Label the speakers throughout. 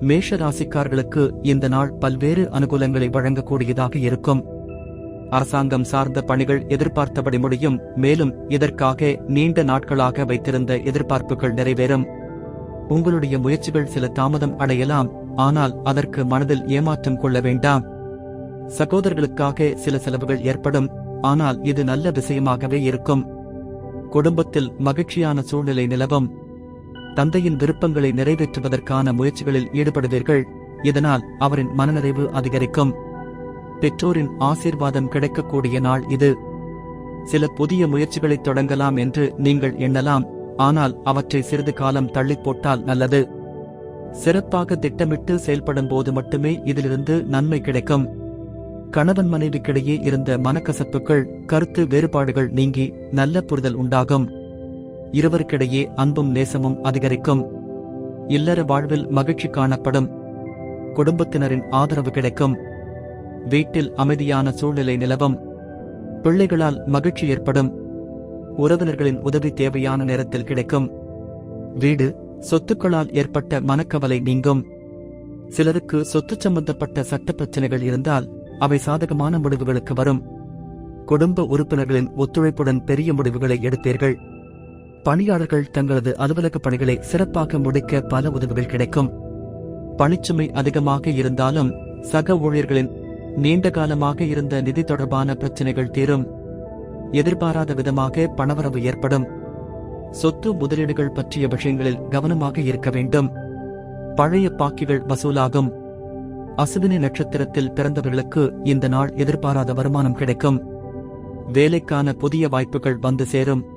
Speaker 1: மேஷ ராசிக்காரர்களுக்கு இந்த நாள் பல்வேறு அனுகூலங்களை வழங்கக்கூடியதாக இருக்கும். அரசாங்கம் சார்ந்த பணிகள் எதிர்பார்த்தபடி முடியும். மேலும் இதற்காக நீண்ட நாட்களாக வைத்திருந்த எதிர்பார்ப்புகள் நிறைவேறும். உங்களுடைய முயற்சிகள் சில தாமதம் அடையலாம். ஆனால் அதற்கு மனதில் ஏமாற்றம் கொள்ள வேண்டாம். சகோதரர்களுக்காக சில செலவுகள் ஏற்படும். ஆனால் இது நல்ல விஷயமாகவே இருக்கும். குடும்பத்தில் மகிழ்ச்சியான சூழ்நிலை நிலவும். தந்தையின் விருப்பங்களை நிறைவேற்றுவதற்கான முயற்சிகளில் ஈடுபடுவீர்கள். இதனால் அவரின் மனநிறைவு அதிகரிக்கும். பெற்றோரின் ஆசீர்வாதம் கிடைக்கக்கூடிய நாள் இது. சில புதிய முயற்சிகளை தொடங்கலாம் என்று நீங்கள் எண்ணலாம். ஆனால் அவற்றை சிறிது காலம் தள்ளிப் போட்டால் நல்லது. சிறப்பாக திட்டமிட்டு செயல்படும் போது மட்டுமே இதிலிருந்து நன்மை கிடைக்கும். கணவன் மனைவிக்கிடையே இருந்த மனக்கசப்புகள் கருத்து வேறுபாடுகள் நீங்கி நல்ல புரிதல் உண்டாகும். இருவருக்கிடையே அன்பும் நேசமும் அதிகரிக்கும். இல்லற வாழ்வில் மகிழ்ச்சி காணப்படும். குடும்பத்தினரின் ஆதரவு கிடைக்கும். வீட்டில் அமைதியான சூழ்நிலை நிலவும். பிள்ளைகளால் மகிழ்ச்சி ஏற்படும். உறவினர்களின் உதவி தேவையான நேரத்தில் கிடைக்கும். வீடு சொத்துக்களால் ஏற்பட்ட மனக்கவலை நீங்கும். சிலருக்கு சொத்து சம்பந்தப்பட்ட சட்ட பிரச்சனைகள் இருந்தால் அவை சாதகமான முடிவுகளுக்கு வரும். குடும்ப உறுப்பினர்களின் ஒத்துழைப்புடன் பெரிய முடிவுகளை எடுப்பீர்கள். பணியாளர்கள் தங்களது அலுவலக பணிகளை சிறப்பாக முடிக்க பல உதவிகள் கிடைக்கும். பணிச்சுமை அதிகமாக இருந்தாலும் சக ஊழியர்களின் நீண்ட காலமாக இருந்த நிதி தொடர்பான பிரச்சனைகள் தீரும். எதிர்பாராத விதமாக பணவரவு ஏற்படும். சொத்து முதலீடுகள் பற்றிய விஷயங்களில் கவனமாக இருக்க வேண்டும். பழைய பாக்கிகள் வசூலாகும். அசுவினி நட்சத்திரத்தில் பிறந்தவர்களுக்கு இந்த நாள் எதிர்பாராத வருமானம் கிடைக்கும். வேலைக்கான புதிய வாய்ப்புகள் வந்து சேரும்.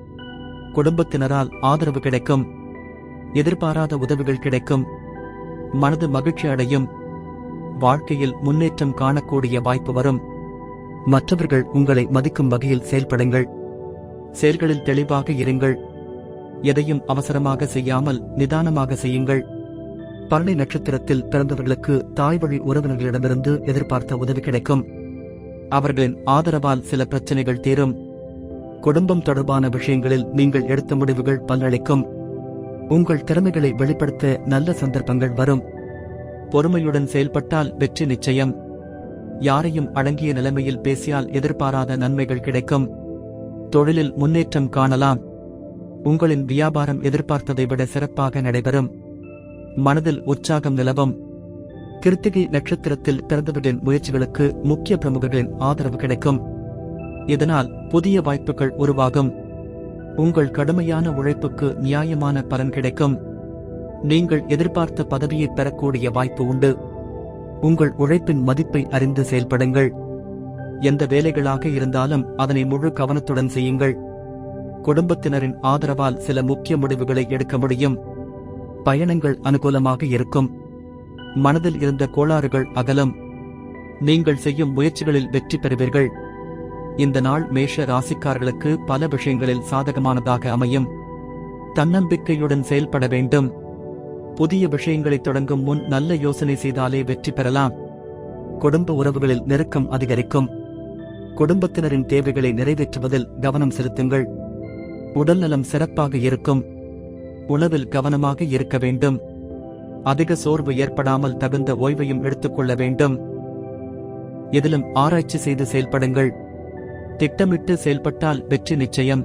Speaker 1: குடும்பத்தினரால் ஆதரவு கிடைக்கும். எதிர்பாராத உதவிகள் கிடைக்கும். மனது மகிழ்ச்சி அடையும். வாழ்க்கையில் முன்னேற்றம் காணக்கூடிய வாய்ப்பு வரும். மற்றவர்கள் உங்களை மதிக்கும் வகையில் செயல்படுங்கள். செயல்களில் தெளிவாக இருங்கள். எதையும் அவசரமாக செய்யாமல் நிதானமாக செய்யுங்கள். பரணி நட்சத்திரத்தில் பிறந்தவர்களுக்கு தாய் வழி உறவினர்களிடமிருந்து எதிர்பார்த்த உதவி கிடைக்கும். அவர்களின் ஆதரவால் சில பிரச்சனைகள் தீரும். குடும்பம் தொடர்பான விஷயங்களில் நீங்கள் எடுத்த முடிவுகள் பலனளிக்கும் உங்கள் திறமைகளை வெளிப்படுத்த நல்ல சந்தர்ப்பங்கள் வரும். பொறுமையுடன் செயல்பட்டால் வெற்றி நிச்சயம். யாரையும் அடங்கிய நிலைமையில் பேசியால் எதிர்பாராத நன்மைகள் கிடைக்கும். தொழிலில் முன்னேற்றம் காணலாம். உங்களின் வியாபாரம் எதிர்பார்த்ததை விட சிறப்பாக நடைபெறும். மனதில் உற்சாகம் நிலவும். கிருத்திகை நட்சத்திரத்தில் பிறந்தவர்களின் முயற்சிகளுக்கு முக்கிய பிரமுகர்களின் ஆதரவு கிடைக்கும். இதனால் புதிய வாய்ப்புகள் உருவாகும். உங்கள் கடுமையான உழைப்புக்கு நியாயமான பலன் கிடைக்கும். நீங்கள் எதிர்பார்த்த பதவியை பெறக்கூடிய வாய்ப்பு உண்டு. உங்கள் உழைப்பின் மதிப்பை அறிந்து செயல்படுங்கள். எந்த வேலைகளாக இருந்தாலும் அதனை முழு கவனத்துடன் செய்யுங்கள். குடும்பத்தினரின் ஆதரவால் சில முக்கிய முடிவுகளை எடுக்க முடியும். பயணங்கள் அனுகூலமாக இருக்கும். மனதில் இருந்த கோளாறுகள் அகலும். நீங்கள் செய்யும் முயற்சிகளில் வெற்றி பெறுவீர்கள். இந்த நாள் மேஷ ராசிக்காரர்களுக்கு பல விஷயங்களில் சாதகமானதாக அமையும். தன்னம்பிக்கையுடன் செயல்பட வேண்டும். புதிய விஷயங்களை தொடங்கும் முன் நல்ல யோசனை செய்தாலே வெற்றி பெறலாம். குடும்ப உறவுகளில் நெருக்கம் அதிகரிக்கும். குடும்பத்தினரின் தேவைகளை நிறைவேற்றுவதில் கவனம் செலுத்துங்கள். உடல்நலம் சிறப்பாக இருக்கும். உணவில் கவனமாக இருக்க வேண்டும். அதிக சோர்வு ஏற்படாமல் தகுந்த ஓய்வையும் எடுத்துக்கொள்ள வேண்டும். எதிலும் ஆராய்ச்சி செய்து செயல்படுங்கள். திட்டமிட்டு செயல்பட்டால் வெற்றி நிச்சயம்.